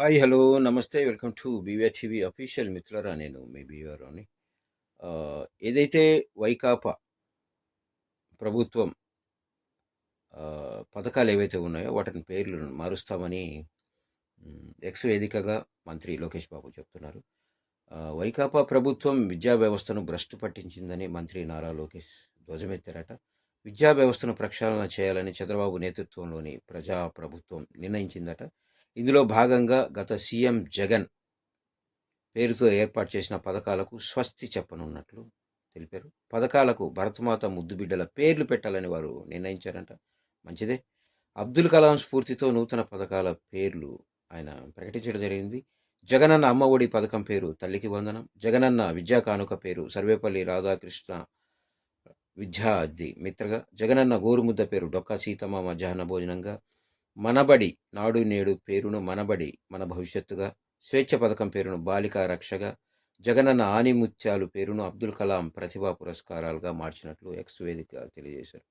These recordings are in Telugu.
హాయ్ హలో నమస్తే welcome to BVR TV official మిత్రులరా నేను మీ బీవీఆర్ అని ఏదైతే వైకాపా ప్రభుత్వం పథకాలు ఏవైతే ఉన్నాయో వాటిని పేర్లు మారుస్తామని ఎక్స్ వేదికగా మంత్రి లోకేష్ బాబు చెప్తున్నారు. వైకాపా ప్రభుత్వం విద్యా వ్యవస్థను భ్రష్టు పట్టించిందని మంత్రి నారా లోకేష్ ధ్వజమెత్తారట. విద్యా వ్యవస్థను ప్రక్షాళన చేయాలని చంద్రబాబు నేతృత్వంలోని ప్రజా ప్రభుత్వం నిర్ణయించిందట. ఇందులో భాగంగా గత సీఎం జగన్ పేరుతో ఏర్పాటు చేసిన పథకాలకు స్వస్తి చెప్పనున్నట్లు తెలిపారు. పథకాలకు భరతమాత ముద్దుబిడ్డల పేర్లు పెట్టాలని వారు నిర్ణయించారంట. మంచిదే. అబ్దుల్ కలాం స్ఫూర్తితో నూతన పథకాల పేర్లు ఆయన ప్రకటించడం జరిగింది. జగనన్న అమ్మఒడి పథకం పేరు తల్లికి వందనం. జగనన్న విద్యా కానుక పేరు సర్వేపల్లి రాధాకృష్ణ విద్యా అద్ది మిత్రగా. జగనన్న గోరుముద్ద పేరు డొక్కా సీతమ్మ మధ్యాహ్న భోజనంగా. మనబడి నాడు నేడు పేరును మనబడి మన భవిష్యత్తుగా స్వేచ్ఛ పథకం పేరును బాలికా రక్షగా జగనన్న ఆనిముత్యాలు పేరును అబ్దుల్ కలాం ప్రతిభా పురస్కారాలుగా మార్చినట్లు ఎక్స్ వేదిక తెలియజేశారు.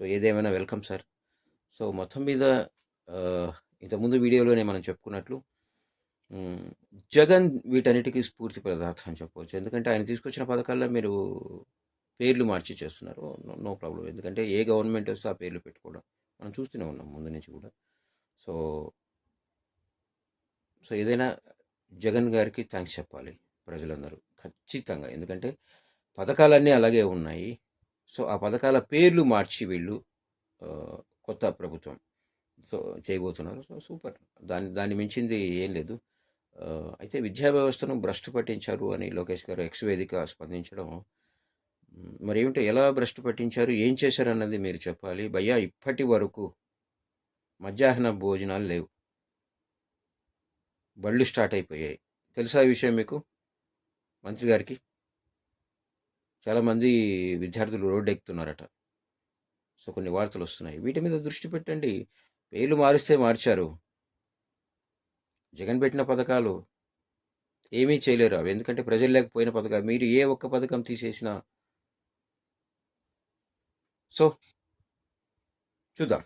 సో ఏదేమైనా వెల్కమ్ సార్. సో మొత్తం మీద ఇంతకుముందు వీడియోలోనే మనం చెప్పుకున్నట్లు జగన్ వీటన్నిటికీ స్ఫూర్తి ప్రదాత అని చెప్పవచ్చు. ఎందుకంటే ఆయన తీసుకొచ్చిన పథకాల్లో మీరు పేర్లు మార్చి చేస్తున్నారు. No problem. ఎందుకంటే ఏ గవర్నమెంట్ వస్తే ఆ పేర్లు పెట్టుకోవడం. మనం చూస్తూనే ఉన్నాం ముందు నుంచి కూడా. సో సో ఏదైనా జగన్ గారికి థ్యాంక్స్ చెప్పాలి ప్రజలందరూ ఖచ్చితంగా. ఎందుకంటే పథకాలన్నీ అలాగే ఉన్నాయి. సో ఆ పథకాల పేర్లు మార్చి వీళ్ళు కొత్త ప్రభుత్వం సో చేయబోతున్నారు. So super. దాని దాన్ని మించింది ఏం లేదు. అయితే విద్యా వ్యవస్థను భ్రష్టు పట్టించారు అని లోకేష్ గారు ఎక్స్ వేదిక స్పందించడం మరి ఏమిటో ఎలా భ్రష్టు పట్టించారు? ఏం చేశారు అన్నది మీరు చెప్పాలి. భయ్యా ఇప్పటి వరకు మధ్యాహ్న భోజనాలు లేవు. బళ్ళు స్టార్ట్ అయిపోయాయి. తెలుసా ఈ విషయం మీకు? మంత్రి గారికి. చాలామంది విద్యార్థులు రోడ్డు ఎక్కుతున్నారట. సో కొన్ని వార్తలు వస్తున్నాయి. వీటి మీద దృష్టి పెట్టండి. పేర్లు మారిస్తే మార్చారు. జగన్ పెట్టిన పథకాలు ఏమీ చేయలేరు అవి. ఎందుకంటే ప్రజలు లేకపోయిన పథకాలు. మీరు ఏ ఒక్క పథకం తీసేసినా సో చూద్దాం